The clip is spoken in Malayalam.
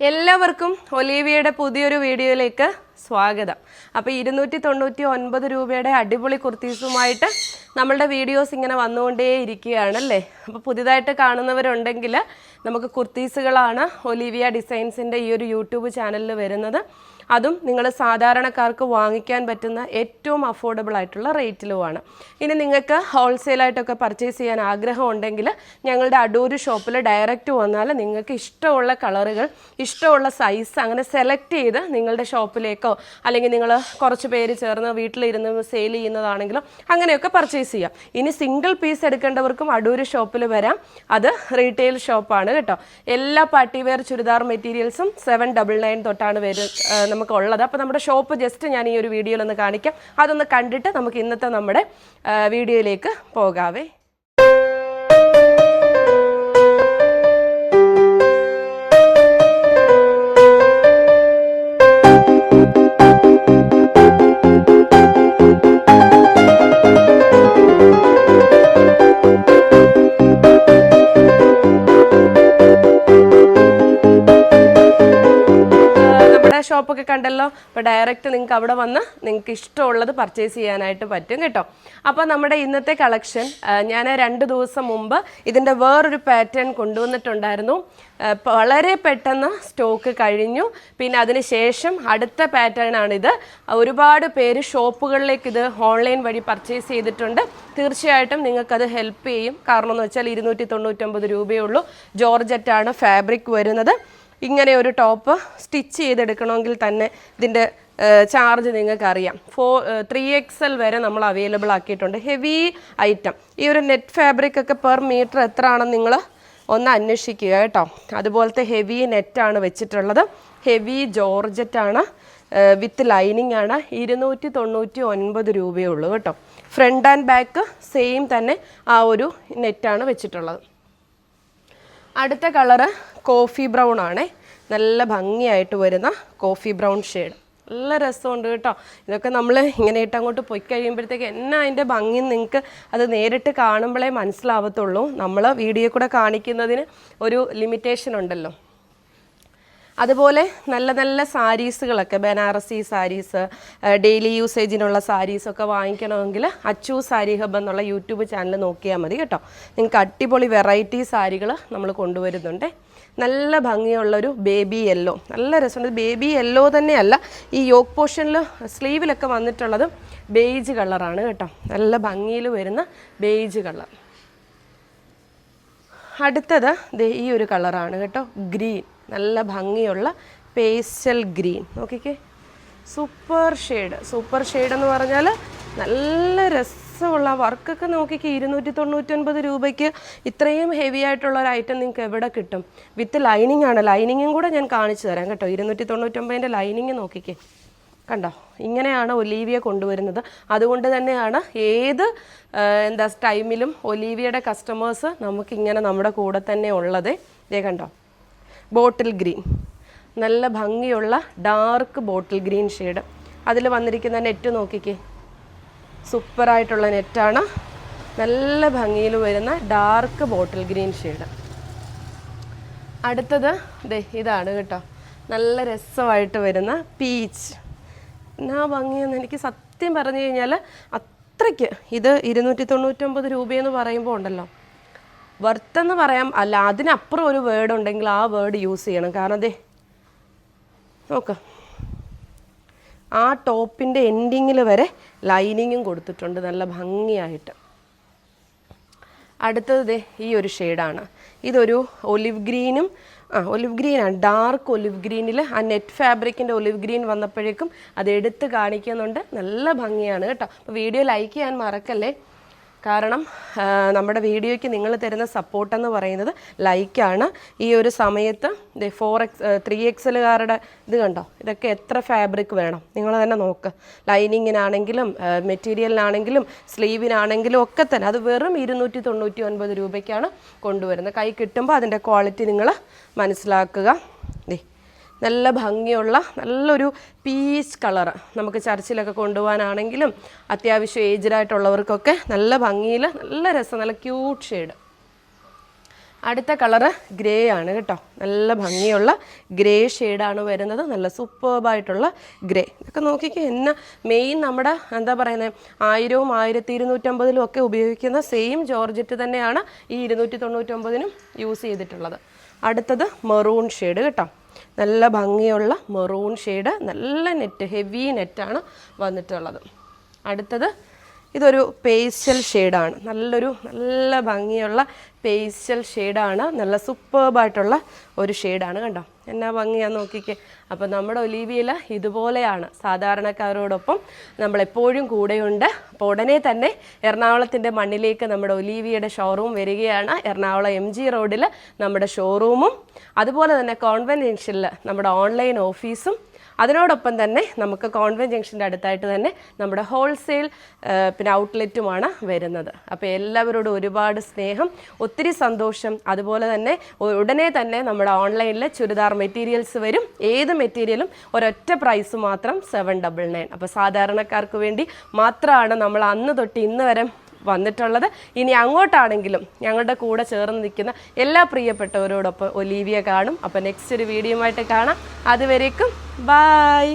എല്ലാവർക്കും ഒലീവിയയുടെ പുതിയൊരു വീഡിയോയിലേക്ക് സ്വാഗതം. അപ്പോൾ ഇരുന്നൂറ്റി തൊണ്ണൂറ്റി ഒൻപത് രൂപയുടെ അടിപൊളി കുർത്തീസുമായിട്ട് നമ്മളുടെ വീഡിയോസ് ഇങ്ങനെ വന്നുകൊണ്ടേ ഇരിക്കുകയാണല്ലേ അപ്പോൾ പുതിയതായിട്ട് കാണുന്നവരുണ്ടെങ്കിൽ നമുക്ക് കുർത്തീസുകളാണ് ഒലീവിയ ഡിസൈൻസിന്റെ ഈ ഒരു യൂട്യൂബ് ചാനലിൽ വരുന്നത്. അതും നിങ്ങൾ സാധാരണക്കാർക്ക് വാങ്ങിക്കാൻ പറ്റുന്ന ഏറ്റവും അഫോർഡബിൾ ആയിട്ടുള്ള റേറ്റിലുമാണ്. ഇനി നിങ്ങൾക്ക് ഹോൾസെയിലായിട്ടൊക്കെ പർച്ചേസ് ചെയ്യാൻ ആഗ്രഹം ഉണ്ടെങ്കിൽ ഞങ്ങളുടെ അടൂര് ഷോപ്പിൽ ഡയറക്റ്റ് വന്നാൽ നിങ്ങൾക്ക് ഇഷ്ടമുള്ള കളറുകൾ ഇഷ്ടമുള്ള സൈസ് അങ്ങനെ സെലക്ട് ചെയ്ത് നിങ്ങളുടെ ഷോപ്പിലേക്കോ അല്ലെങ്കിൽ നിങ്ങൾ കുറച്ച് പേര് ചേർന്ന് വീട്ടിലിരുന്ന് സെയിൽ ചെയ്യുന്നതാണെങ്കിലോ അങ്ങനെയൊക്കെ പർച്ചേസ് ചെയ്യാം. ഇനി സിംഗിൾ പീസ് എടുക്കേണ്ടവർക്കും അടൂര് ഷോപ്പിൽ വരാം. അത് റീറ്റെയിൽ ഷോപ്പാണ് കേട്ടോ. എല്ലാ പാർട്ടിവെയർ ചുരിദാർ മെറ്റീരിയൽസും സെവൻ ഡബിൾ നയൻ തൊട്ടാണ് വരു നമുക്ക് ഉള്ളത് അപ്പോൾ നമ്മുടെ ഷോപ്പ് ജസ്റ്റ് ഞാൻ ഈ ഒരു വീഡിയോയിൽ ഒന്ന് കാണിക്കാം. അതൊന്ന് കണ്ടിട്ട് നമുക്ക് ഇന്നത്തെ നമ്മുടെ വീഡിയോയിലേക്ക് പോകാവേ. thank നമ്മുടെ ഷോപ്പൊക്കെ കണ്ടല്ലോ? അപ്പോൾ ഡയറക്റ്റ് നിങ്ങൾക്ക് അവിടെ വന്ന് നിങ്ങൾക്ക് ഇഷ്ടമുള്ളത് പർച്ചേസ് ചെയ്യാനായിട്ട് പറ്റും കേട്ടോ. അപ്പോൾ നമ്മുടെ ഇന്നത്തെ കളക്ഷൻ ഞാൻ രണ്ട് ദിവസം മുമ്പ് ഇതിന്റെ വേറൊരു പാറ്റേൺ കൊണ്ടുവന്നിട്ടുണ്ടായിരുന്നു. വളരെ പെട്ടെന്ന് സ്റ്റോക്ക് കഴിഞ്ഞു. പിന്നെ അതിന് ശേഷം അടുത്ത പാറ്റേൺ ആണിത്. ഒരുപാട് പേര് ഷോപ്പുകളിലേക്ക് ഇത് ഓൺലൈൻ വഴി പർച്ചേസ് ചെയ്തിട്ടുണ്ട്. തീർച്ചയായിട്ടും നിങ്ങൾക്കത് ഹെൽപ്പ് ചെയ്യും. കാരണം എന്ന് വെച്ചാൽ ഇരുന്നൂറ്റി തൊണ്ണൂറ്റൊമ്പത് രൂപയേ ഉള്ളൂ. ജോർജറ്റാണ് ഫാബ്രിക് വരുന്നത്. ഇങ്ങനെ ഒരു ടോപ്പ് സ്റ്റിച്ച് ചെയ്തെടുക്കണമെങ്കിൽ തന്നെ ഇതിന്റെ ചാർജ് നിങ്ങൾക്ക് അറിയാം ഫോ ത്രീ എക്സ് എൽ വരെ നമ്മൾ അവൈലബിൾ ആക്കിയിട്ടുണ്ട്. ഹെവി ഐറ്റം ഈ ഒരു നെറ്റ് ഫാബ്രിക് ഒക്കെ പെർ മീറ്റർ എത്ര ആണെന്ന് നിങ്ങൾ ഒന്ന് അന്വേഷിക്കുക കേട്ടോ. അതുപോലത്തെ ഹെവി നെറ്റാണ് വെച്ചിട്ടുള്ളത്. ഹെവി ജോർജറ്റാണ് വിത്ത് ലൈനിങ് ആണ് ഇരുന്നൂറ്റി തൊണ്ണൂറ്റി ഒൻപത് രൂപയേ ഉള്ളൂ കേട്ടോ. ഫ്രണ്ട് ആൻഡ് ബാക്ക് സെയിം തന്നെ ആ ഒരു നെറ്റാണ് വെച്ചിട്ടുള്ളത്. അടുത്ത കളറ് കോഫി ബ്രൗൺ ആണേ. നല്ല ഭംഗിയായിട്ട് വരുന്ന കോഫി ബ്രൗൺ ഷെയ്ഡ്. നല്ല രസമുണ്ട് കേട്ടോ. ഇതൊക്കെ നമ്മൾ ഇങ്ങനെ ഇട്ട് അങ്ങോട്ട് പോയി കഴിയുമ്പോഴത്തേക്ക് എന്നാ അതിന്റെ ഭംഗി നിങ്ങൾക്ക് അത് നേരിട്ട് കാണുമ്പോഴേ മനസ്സിലാവത്തുള്ളൂ. നമ്മൾ വീഡിയോ കൂടെ കാണിക്കുന്നതിന് ഒരു ലിമിറ്റേഷൻ ഉണ്ടല്ലോ. അതുപോലെ നല്ല നല്ല സാരീസുകളൊക്കെ ബനാറസി സാരീസ് ഡെയിലി യൂസേജിനുള്ള സാരീസൊക്കെ വാങ്ങിക്കണമെങ്കിൽ അച്ചു സാരി ഹബ് എന്നുള്ള യൂട്യൂബ് ചാനൽ നോക്കിയാൽ മതി കേട്ടോ. നിങ്ങൾക്ക് അടിപൊളി വെറൈറ്റി സാരികൾ നമ്മൾ കൊണ്ടുവരുന്നുണ്ട്. നല്ല ഭംഗിയുള്ളൊരു ബേബി യെല്ലോ. നല്ല രസമുണ്ട്. ബേബി യെല്ലോ തന്നെയല്ല ഈ യോക്ക് പോർഷനിൽ സ്ലീവിലൊക്കെ വന്നിട്ടുള്ളത് ബേജ് കളറാണ് കേട്ടോ. നല്ല ഭംഗിയിൽ വരുന്ന ബേജ് കളർ. അടുത്തത് ഈ ഒരു കളറാണ് കേട്ടോ. ഗ്രീൻ. നല്ല ഭംഗിയുള്ള പേസ്റ്റൽ ഗ്രീൻ. നോക്കിക്കേ. Super shade. സൂപ്പർ ഷെയ്ഡ് എന്ന് പറഞ്ഞാൽ നല്ല രസമുള്ള വർക്കൊക്കെ നോക്കിക്കേ. ഇരുന്നൂറ്റി തൊണ്ണൂറ്റൊൻപത് രൂപയ്ക്ക് ഇത്രയും ഹെവി ആയിട്ടുള്ള ഒരു ഐറ്റം നിങ്ങൾക്ക് എവിടെ കിട്ടും? വിത്ത് ലൈനിങ് ആണ്. ലൈനിങ്ങും കൂടെ ഞാൻ കാണിച്ചു തരാം കേട്ടോ. ഇരുന്നൂറ്റി തൊണ്ണൂറ്റൊമ്പതിന്റെ ലൈനിങ് നോക്കിക്കേ. കണ്ടോ? ഇങ്ങനെയാണ് ഒലീവിയ കൊണ്ടുവരുന്നത്. അതുകൊണ്ട് തന്നെയാണ് ഏത് എന്താ ടൈമിലും ഒലീവിയയുടെ കസ്റ്റമേഴ്സ് നമുക്കിങ്ങനെ നമ്മുടെ കൂടെ തന്നെ ഉള്ളത്. ഇതേ കണ്ടോ? Bottle green. നല്ല ഭംഗിയുള്ള ഡാർക്ക് ബോട്ടിൽ ഗ്രീൻ ഷെയ്ഡ്. അതിൽ വന്നിരിക്കുന്ന നെറ്റ് നോക്കിക്കേ. സൂപ്പറായിട്ടുള്ള നെറ്റാണ്. നല്ല ഭംഗിയിൽ വരുന്ന ഡാർക്ക് ബോട്ടിൽ ഗ്രീൻ ഷെയ്ഡ്. അടുത്തത് ദേ ഇതാണ് കേട്ടോ. നല്ല രസമായിട്ട് വരുന്ന പീച്ച്. എന്നാ ഭംഗിയെന്ന് എനിക്ക് സത്യം പറഞ്ഞു കഴിഞ്ഞാൽ അത്രയ്ക്ക്. ഇത് ഇരുന്നൂറ്റി തൊണ്ണൂറ്റൊമ്പത് രൂപയെന്ന് പറയുമ്പോൾ ഉണ്ടല്ലോ. വർത്ത് പറയാം. അല്ല അതിനപ്പുറം ഒരു വേർഡ് ഉണ്ടെങ്കിൽ ആ വേർഡ് യൂസ് ചെയ്യണം. കാരണം അതെ നോക്കാം. ആ ടോപ്പിന്റെ എൻഡിങ്ങിൽ വരെ ലൈനിങ്ങും കൊടുത്തിട്ടുണ്ട്. നല്ല ഭംഗിയായിട്ട്. അടുത്തത് ഈ ഒരു ഷെയ്ഡാണ് ഇതൊരു ഒലിവ് ഗ്രീനും ആ ഒലിവ് ഗ്രീനാണ് ഡാർക്ക് ഒലിവ് ഗ്രീനിൽ ആ നെറ്റ് ഫാബ്രിക്കിന്റെ ഒലിവ് ഗ്രീൻ വന്നപ്പോഴേക്കും അത് എടുത്ത് കാണിക്കുന്നുണ്ട്. നല്ല ഭംഗിയാണ് കേട്ടോ. അപ്പോൾ വീഡിയോ ലൈക്ക് ചെയ്യാൻ മറക്കല്ലേ? കാരണം നമ്മുടെ വീഡിയോയ്ക്ക് നിങ്ങൾ തരുന്ന സപ്പോർട്ടെന്ന് പറയുന്നത് ലൈക്കാണ്. ഈ ഒരു സമയത്ത് ഫോർ എക്സ് ത്രീ എക്സലുകാരുടെ ഇത് കണ്ടോ? ഇതൊക്കെ എത്ര ഫാബ്രിക് വേണം? നിങ്ങൾ തന്നെ നോക്ക്. ലൈനിങ്ങിനാണെങ്കിലും മെറ്റീരിയലിനാണെങ്കിലും സ്ലീവിനാണെങ്കിലും ഒക്കെ തന്നെ. അത് വെറും ഇരുന്നൂറ്റി തൊണ്ണൂറ്റി ഒൻപത് രൂപയ്ക്കാണ് കൊണ്ടുവരുന്നത്. കൈ കിട്ടുമ്പോൾ അതിന്റെ ക്വാളിറ്റി നിങ്ങൾ മനസ്സിലാക്കുക. ദേ നല്ല ഭംഗിയുള്ള നല്ലൊരു പീച്ച് കളർ നമുക്ക് ചർച്ചിലൊക്കെ കൊണ്ടുപോകാനാണെങ്കിലും അത്യാവശ്യം ഏജ്ഡ് ആയിട്ടുള്ളവർക്കൊക്കെ നല്ല ഭംഗിയിൽ നല്ല രസം നല്ല ക്യൂട്ട് ഷെയ്ഡ്. അടുത്ത കളറ് ഗ്രേ ആണ് കേട്ടോ. നല്ല ഭംഗിയുള്ള ഗ്രേ ഷെയ്ഡാണ് വരുന്നത്. നല്ല സൂപ്പർബായിട്ടുള്ള ഗ്രേ. ഇതൊക്കെ നോക്കിക്കോ എന്ന മെയിൻ നമ്മുടെ എന്താ പറയുന്നത് ആയിരവും ആയിരത്തി ഇരുന്നൂറ്റമ്പതിലും ഒക്കെ ഉപയോഗിക്കുന്ന സെയിം ജോർജറ്റ് തന്നെയാണ് ഈ ഇരുന്നൂറ്റി തൊണ്ണൂറ്റൊമ്പതിനും യൂസ് ചെയ്തിട്ടുള്ളത്. അടുത്തത് മെറൂൺ ഷെയ്ഡ് കേട്ടോ. നല്ല ഭംഗിയുള്ള മെറൂൺ ഷെയ്ഡ് നല്ല നെറ്റ് ഹെവി നെറ്റാണ് വന്നിട്ടുള്ളത്. അടുത്തത് ഇതൊരു പേസ്റ്റൽ ഷെയ്ഡാണ് നല്ലൊരു നല്ല ഭംഗിയുള്ള പേസ്റ്റൽ ഷെയ്ഡാണ്. നല്ല സൂപ്പർബായിട്ടുള്ള ഒരു ഷെയ്ഡാണ് കണ്ടോ? എന്നാ ഭംഗിയാ നോക്കിക്കേ. അപ്പോൾ നമ്മുടെ ഒലീവിയില ഇതുപോലെയാണ് സാധാരണക്കാരോടൊപ്പം നമ്മളെപ്പോഴും കൂടെയുണ്ട്. അപ്പോൾ ഉടനെ തന്നെ എറണാകുളത്തിന്റെ മണ്ണിലേക്ക് നമ്മുടെ ഒലീവിയുടെ ഷോറൂം വരികയാണ്. എറണാകുളം എം ജി റോഡിൽ നമ്മുടെ ഷോറൂമും അതുപോലെ തന്നെ കോൺവെന്റ് ജംഗ്ഷനിൽ നമ്മുടെ ഓൺലൈൻ ഓഫീസും അതിനോടൊപ്പം തന്നെ നമുക്ക് കോൺവെന്റ് ജംഗ്ഷന്റെ അടുത്തായിട്ട് തന്നെ നമ്മുടെ ഹോൾസെയിൽ പിന്നെ ഔട്ട്ലെറ്റുമാണ് വരുന്നത്. അപ്പോൾ എല്ലാവരോടും ഒരുപാട് സ്നേഹം. ഒത്തിരി സന്തോഷം. അതുപോലെ തന്നെ ഉടനെ തന്നെ നമ്മുടെ ഓൺലൈനിൽ ചുരിദാർ മെറ്റീരിയൽസ് വരും. ഏത് മെറ്റീരിയലും ഒരൊറ്റ പ്രൈസ് മാത്രം സെവൻ ഡബിൾ നയൻ. അപ്പോൾ സാധാരണക്കാർക്ക് വേണ്ടി മാത്രമാണ് നമ്മൾ അന്ന് തൊട്ട് ഇന്ന് വരെ വന്നിട്ടുള്ളത്. ഇനി അങ്ങോട്ടാണെങ്കിലും ഞങ്ങളുടെ കൂടെ ചേർന്ന് നിൽക്കുന്ന എല്ലാ പ്രിയപ്പെട്ടവരോടൊപ്പം ഒലീവിയ കാണും. അപ്പോൾ നെക്സ്റ്റ് ഒരു വീഡിയോ ആയിട്ട് കാണാം. അതുവരേക്കും ബായ്.